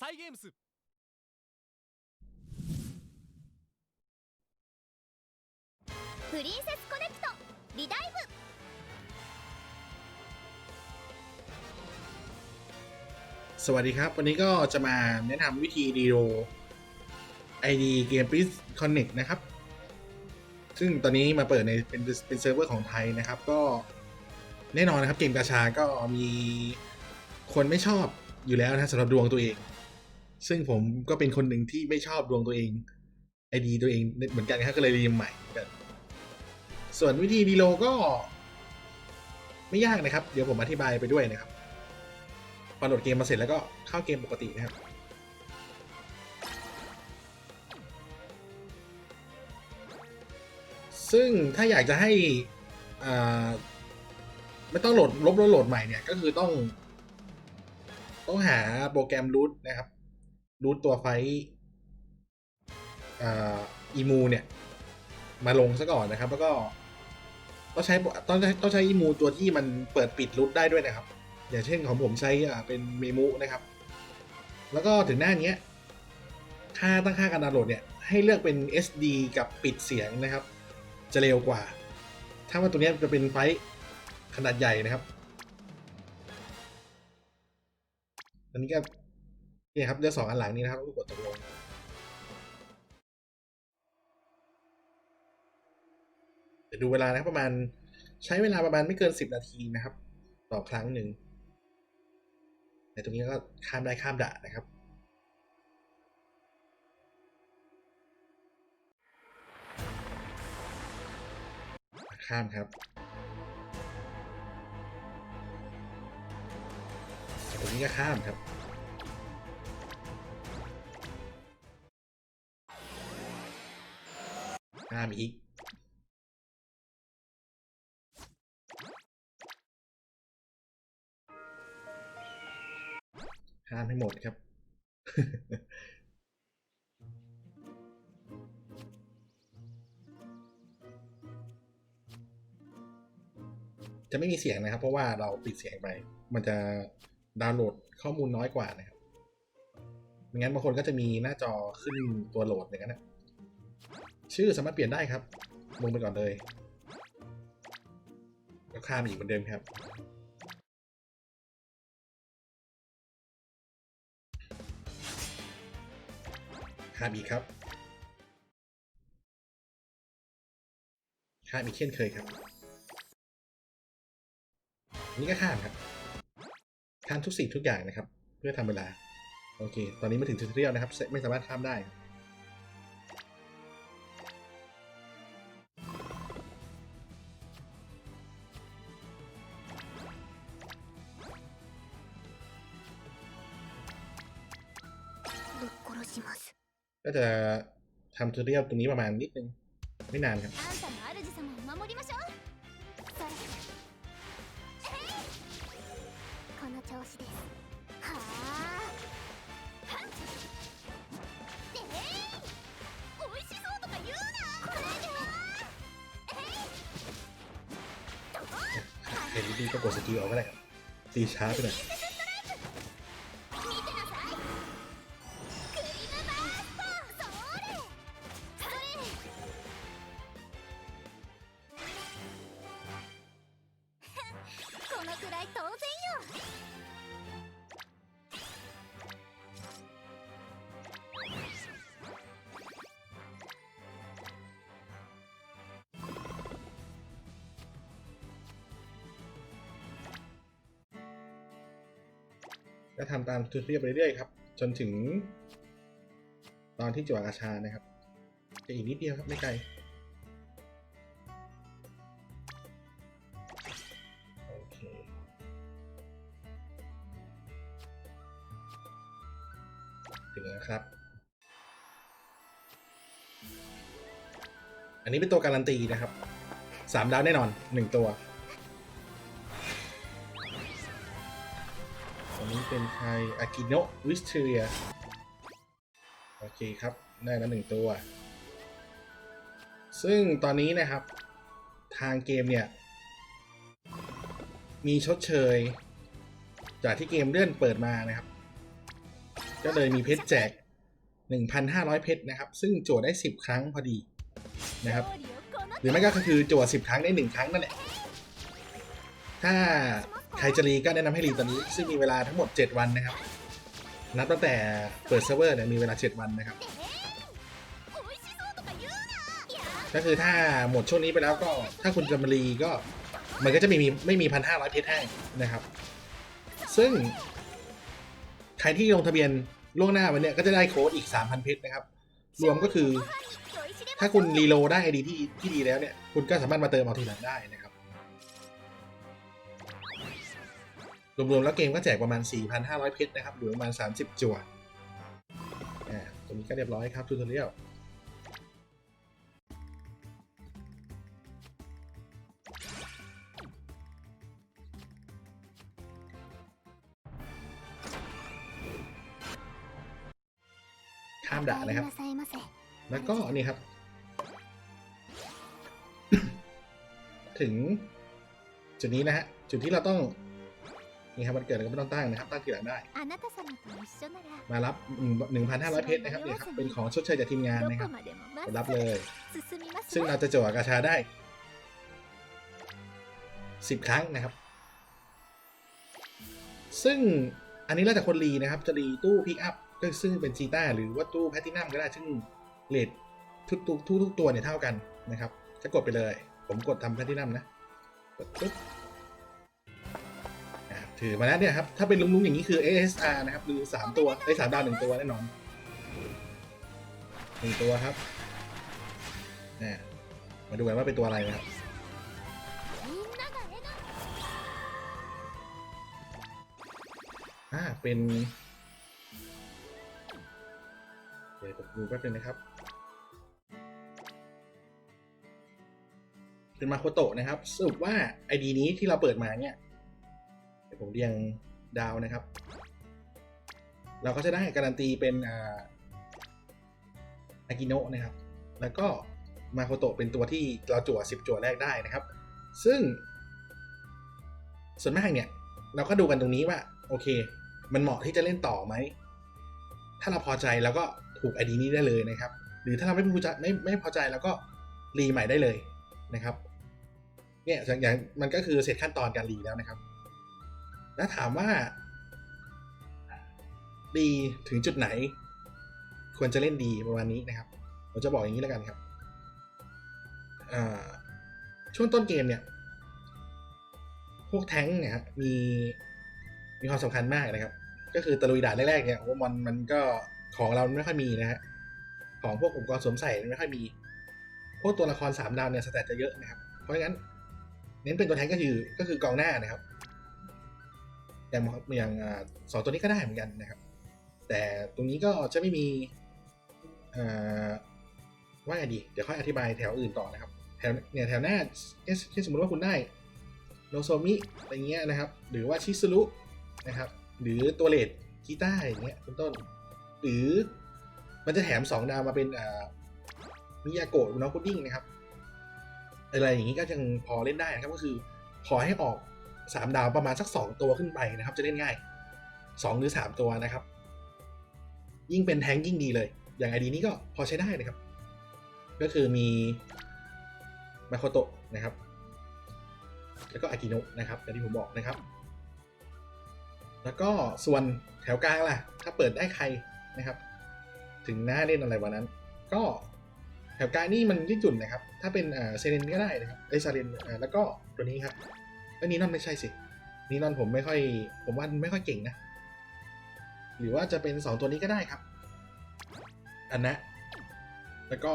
サイゲームスプリンセスコネクトリダイブ สวัสดีครับ วันนี้ก็จะมาแนะนำวิธีรีโหล ID เกม p r i n c e Connect นะครับ ซึ่งตอนนี้มาเปิดในเป็นเป็นเซิร์ฟเวอร์ของไทยนะครับ ก็แน่นอนนะครับเกมกาชาก็มีคนไม่ชอบอยู่แล้วนะสำหรับดวงตัวเอง ซึ่งผมก็เป็นคนหนึ่งที่ไม่ชอบดวงตัวเอง ID ตัวเองเหมือนกันครับก็เลยรีมใหม่กันส่วนวิธีรีโลก็ ไม่ยากนะครับ เดี๋ยวผมอธิบายไปด้วยนะครับพอโหลดเกมมาเสร็จแล้วก็เข้าเกมปกตินะครับซึ่งถ้าอยากจะให้อ่าไม่ต้องโหลดลบแล้วโหลดใหม่เนี่ย ก็คือต้อง ต้องหาโปรแกรมรูทนะครับ รูทตัวไฟอ่าอีมูเนี่ย มาลงซะก่อนนะครับ แล้วก็ต้องใช้ต้องใช้ต้องใช้อีมูตัวที่มันเปิดปิดรูทได้ด้วยนะครับ อย่างเช่นของผมใช้อ่าเป็นเมมุนะครับ แล้วก็ถึงหน้านี้ค่าตั้งค่าการดาวน์โหลดเนี่ย ให้เลือกเป็น SD กับปิดเสียงนะครับ จะเร็วกว่า ถ้าว่าตัวเนี้ยจะเป็นไฟล์ขนาดใหญ่นะครับ อันนี้ก็ นี่ยครับเลือกสองอันหลังนี้นะครับแล้วก็กดตกลงเดี๋ยวดูเวลานะครับประมาณใช้เวลาประมาณไม่เกิน10นาทีนะครับ ต่อครั้งหนึ่งแต่ตรงนี้ก็ข้ามได้ข้ามด่านะครับข้ามครับตรงนี้ก็ข้ามครับ ข้ามอีกข้ามให้หมดครับ จะไม่มีเสียงนะครับ เพราะว่าเราปิดเสียงไป มันจะดาวน์โหลดข้อมูลน้อยกว่านะครับไม่งั้นบางคนก็จะมีหน้าจอขึ้นตัวโหลดอย่างนั้นนะ ชื่อสามารถเปลี่ยนได้ครับ ลงไปก่อนเลยแล้วข้ามอีกเหมือนเดิมครับ ข้ามอีกครับ ข้ามอีกเช่นเคยครับ นี่ก็ข้ามครับ ข้ามทุกสิ่งทุกอย่างนะครับ เพื่อทำเวลา โอเค ตอนนี้มาถึงทูตเรียลนะครับ ไม่สามารถข้ามได้ ก็จะทำทูเรียลตรงนี้ประมาณนิดนึง ไม่นานครับเห็นดีก็กดสกิลเอาก็ได้ครับตีช้าไปหน่อย ก็ทำตามทูตเรียลไปเรื่อยๆครับ จนถึง ตอนที่จั่วกาชานะครับ จะอีกนิดเดียวครับ ไม่ไกล โอเค ถึงแล้วครับ อันนี้เป็นตัวการันตีนะครับ สามดาวแน่นอนหนึ่งตัว เป็นใครอากิโนะวิสเทียโอเคครับ ได้แล้วหนึ่งตัว ซึ่งตอนนี้นะครับ ทางเกมเนี่ย มีชดเชย จากที่เกมเลื่อนเปิดมานะครับ ก็เลยมีเพชรแจก 1,500 เพชรนะครับ ซึ่งโจวได้ 10 ครั้งพอดีนะครับ หรือไม่ก็คือโจั่ว10 ครั้งได้ 1 ครั้งนั่นแหละ ถ้า ใครจะรีก็แนะนำให้รีตอนนี้ ซึ่งมีเวลาทั้งหมด 7 วันนะครับ นับตั้งแต่เปิดเซิร์ฟเวอร์เนี่ยมีเวลา 7 วันนะครับ ก็คือถ้าหมดช่วงนี้ไปแล้วก็ถ้าคุณจะมารีก็มันก็จะไม่มีไม่มีพันห้าร้อยเพชรให้นะครับ ซึ่ง ใครที่ลงทะเบียนล่วงหน้าไว้เนี่ยก็จะได้โค้ดอีก 3,000 เพชรนะครับ รวมก็คือ ถ้าคุณรีโลได้ไอดีที่ที่ดีแล้วเนี่ย คุณก็สามารถมาเติมเอาทีหลังได้นะครับ รวมๆแล้วเกมก็แจกประมาณ 4,500 เพชรนะครับหรือประมาณ 30 จั่วดตรงนี้ก็เรียบร้อยครับทูตเรียลข้ามด่านนะครับ แล้วก็นี่ครับ ถึงจุดนี้นะฮะ จุดที่เราต้อง นะครับวันเกิดก็ไม่ต้องตั้งนะครับ ตั้งทีหลังได้ มารับหนึ่งพันห้าร้อยเพชรนะครับนี่ครัเป็นของชดเชยจากทีมงานนะครับรับเลย ซึ่งเราจะจั่วกาชาได้สิบครั้งนะครับ ซึ่งอันนี้แล้วแต่คนรีนะครับ จะรีตู้พิกอัพก็ซึ่งเป็นซีต้าหรือว่าตู้แพทินัมก็ได้ ซึ่งเลดทุกทุกทุกตัวเนี่ยเท่ากันนะครับ จะกดไปเลย ผมกดทำแพทินัมนะ กดปุ๊บ ถือมาแล้วเนี่ยครับ ถ้าเป็นลุงๆอย่างนี้คือ ASR นะครับหรือสามตัวไอ้สามดาวหนึ่งตัวแน่นอนหนึ่งตัวครับนี่มาดูกันว่าเป็นตัวอะไรนะครับอ่าเป็น เดี๋ยวดูแป๊บนึงนะครับ เป็นมาโคโตะนะครับสรุปว่าไอดีนี้ที่เราเปิดมาเนี่ย ผมเรียงดาวนะครับ เราก็จะได้การันตีเป็นอากิโนะนะครับ แล้วก็มาโคโตะเป็นตัวที่เราจั่ว 10 จั่วแรกได้นะครับ ซึ่ง ส่วนมากเนี่ย เราก็ดูกันตรงนี้ว่า โอเค มันเหมาะที่จะเล่นต่อไหม ถ้าเราพอใจแล้วก็ถูกไอดีนี้ได้เลยนะครับ หรือถ้าเราไม่พอใจไม่ไม่พอใจแล้วก็รีใหม่ได้เลยนะครับ เนี่ยอย่างมันก็คือเสร็จขั้นตอนการรีแล้วนะครับ แล้วถามว่า ดีถึงจุดไหน ควรจะเล่นดีประมาณนี้นะครับ ผมจะบอกอย่างนี้แล้วกันครับช่วงต้นเกมเนี่ย พวกแท้งเนี่ยครับมีมีความสำคัญมากนะครับ ก็คือตะลุยด่านแรกๆเนี่ยโอ้มันมันก็ของเราไม่ค่อยมีนะฮะของพวกอุปกรณ์สวมใส่ไม่ค่อยมี พวกตัวละครสามดาวเนี่ยสแตทจะเยอะนะครับ เพราะงั้น เน้นเป็นตัวแทนก็คือก็คือกองหน้านะครับ อย่างอย่างสองตัวนี้ก็ได้เหมือนกันนะครับ แต่ตรงนี้ก็จะไม่มีว่าไงดี เดี๋ยวค่อยอธิบายแถวอื่นต่อนะครับ แถวเนี่ยแถวหน้าเช่นสมมติว่าคุณได้โนโซมิอะไรเงี้ยนะครับ หรือว่าชิซุรุนะครับ หรือตัวเลดกีตาร์อย่างเงี้ยเป็นต้น หรือมันจะแถม 2 ดาวมาเป็นมิยาโกะน้องพุดดิ้งนะครับ อะไรอย่างนี้ก็ยังพอเล่นได้นะครับ ก็คือขอให้ออก 3ดาวประมาณสัก2ตัวขึ้นไปนะครับ จะเล่นง่าย2หรือ3ตัวนะครับ ยิ่งเป็นแทงยิ่งดีเลย อย่างไอดีนี้ก็พอใช้ได้นะครับ ก็คือมีมาโคโตะนะครับ แล้วก็อากิโนะนะครับอย่างที่ผมบอกนะครับ แล้วก็ส่วนแถวกลางล่ะ ถ้าเปิดได้ใครนะครับ ถึงหน้าเล่นอะไรวันนั้น ก็แถวกลางนี่มันยืดหยุ่นนะครับ ถ้าเป็นเซเรนก็ได้นะครับไอซาเรนแล้วก็ตัวนี้ครับ อันนี้นอนไม่ใช่สินี่นอนผมไม่ค่อย ผมว่าไม่ค่อยเก่งนะ หรือว่าจะเป็นสองตัวนี้ก็ได้ครับ อันนะ แล้วก็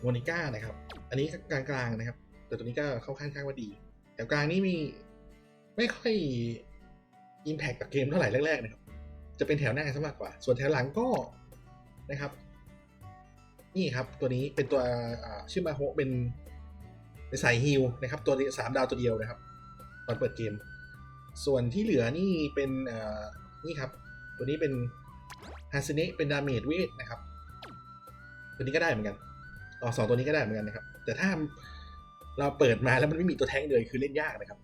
โมนิก้านะครับ อันนี้กลางๆนะครับ แต่ตัวนี้ก็เข้าข้างข้างว่าดีแถวกลางนี่มีไม่ค่อยอิมแพคกับเกมเท่าไหร่แรกๆนะครับ จะเป็นแถวหน้าซะมากกว่า ส่วนแถวหลังก็นะครับ นี่ครับตัวนี้เป็นตัวชื่อมาโฮเป็น เป็นสายฮิลนะครับตัวสามดาวตัวเดียวนะครับตอนเปิดเกม ส่วนที่เหลือนี่เป็นนี่ครับ ตัวนี้เป็นฮาสเนะเป็นดาเมจเวทนะครับ ตัวนี้ก็ได้เหมือนกันอ๋อสองตัวนี้ก็ได้เหมือนกันนะครับ แต่ถ้าเราเปิดมาแล้วมันไม่มีตัวแท้งเลยคือเล่นยากนะครับ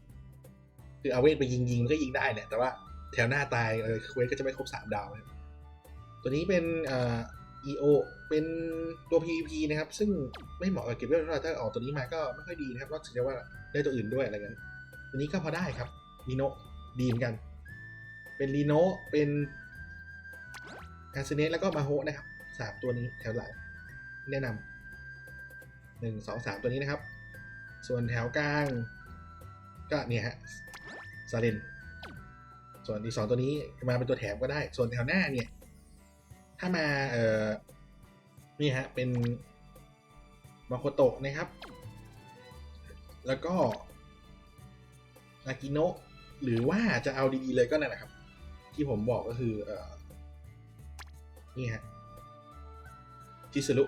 คือเอาเวทไปยิงยิงมันก็ยิงได้เนี่ยแต่ว่าแถวหน้าตายเออเวสก็จะไม่ครบสามดาวนะตัวนี้เป็นอ EO เป็นตัว PVP นะครับ ซึ่งไม่เหมาะกับเก็บเวลเท่าไหร่ถ้าออกตัวนี้มาก็ไม่ค่อยดีนะครับนอกจากว่าได้ตัวอื่นด้วยอะไรเงี้ยตัวนี้ก็พอได้ครับลีโนดีเหมือนกัน เป็นลีโนเป็นคาสเนสแล้วก็มาโฮนะครับสามตัวนี้แถวหลังแนะนำหนึ่งสองสามตัวนี้นะครับ ส่วนแถวกลาง ก็เนี่ยฮะซาเดนส่วนอีกสองตัวนี้มาเป็นตัวแถมก็ได้ ส่วนแถวหน้าเนี่ย ถ้ามาเอ่อนี่ฮะ เป็นมาโคโตะนะครับ แล้วก็อากิโนะหรือว่าจะเอาดีๆเลยก็นั่นแหละครับ ที่ผมบอกก็คือเอ่อนี่ฮะจิสรุ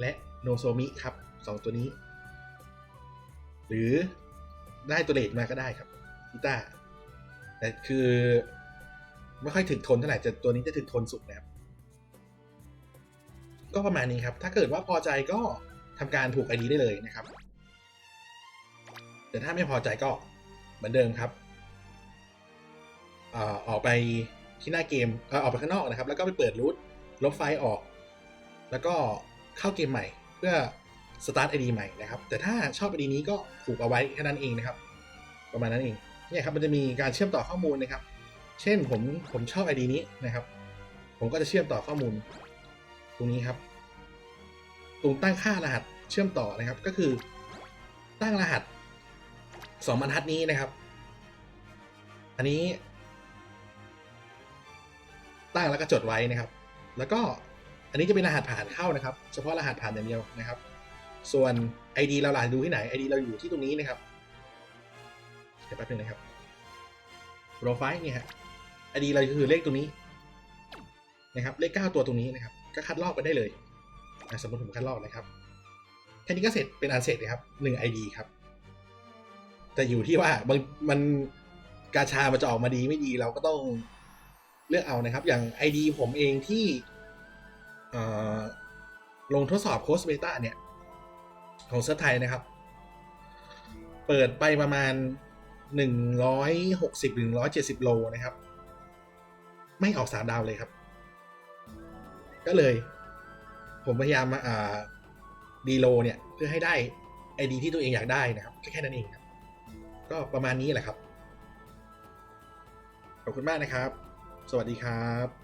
และโนโซมิครับสองตัวนี้ หรือได้ตัวเลดมาก็ได้ครับพิต้าแต่คือ ไม่ค่อยถึกทนเท่าไหร่แต่ตัวนี้จะถึกทนสุดนะครับ ก็ประมาณนี้ครับ ถ้าเกิดว่าพอใจก็ทำการผูกไอดีได้เลยนะครับ แต่ถ้าไม่พอใจก็เหมือนเดิมครับอ่อออกไปที่หน้าเกมเออออกไปข้างนอกนะครับ แล้วก็ไปเปิดรูทลบไฟล์ออก แล้วก็เข้าเกมใหม่เพื่อสตาร์ทไอดีใหม่นะครับ แต่ถ้าชอบไอดีนี้ก็ผูกเอาไว้แค่นั้นเองนะครับ ประมาณนั้นเองเนี่ยครับมันจะมีการเชื่อมต่อข้อมูลนะครับ เช่นผมผมชอบไอดีนี้นะครับ ผมก็จะเชื่อมต่อข้อมูล ตรงนี้ครับตรงตั้งค่ารหัสเชื่อมต่อนะครับ ก็คือตั้งรหัสสองบรรทัดนี้นะครับ อันนี้ ตั้งแล้วก็จดไว้นะครับ แล้วก็อันนี้จะเป็นรหัสผ่านเข้านะครับ เฉพาะรหัสผ่านอย่างเดียวนะครับ ส่วน ID เราหลานดูที่ไหน ID เราอยู่ที่ตรงนี้นะครับ เดี๋ยวแป๊บนึงนะครับโปรไฟล์นี่ฮะ ID เราคือเลขตรงนี้นะครับเลข 9 ตัวตรงนี้นะครับ ก็คัดลอกไปได้เลยสมมติผมคัดลอกนะครับแค่นี้ก็เสร็จเป็นอันเสร็จเลยครับ1 ID ครับ แต่อยู่ที่ว่าบางมันกาชามันจะออกมาดีไม่ดีเราก็ต้องเลือกเอานะครับ อย่าง ID ผมเองที่ลงทดสอบโค้ชเบต้าเนี่ย ของเซิร์ไทยนะครับ เปิดไปประมาณ 160ถึง170 โลนะครับ ไม่ออกสามดาวเลยครับ ก็เลย ผมพยายามมาอ่าดีโลเนี่ย เพื่อให้ได้ไอดีที่ตัวเองอยากได้นะครับแค่นั้นเองครับก็ประมาณนี้แหละครับ ขอบคุณมากนะครับ สวัสดีครับ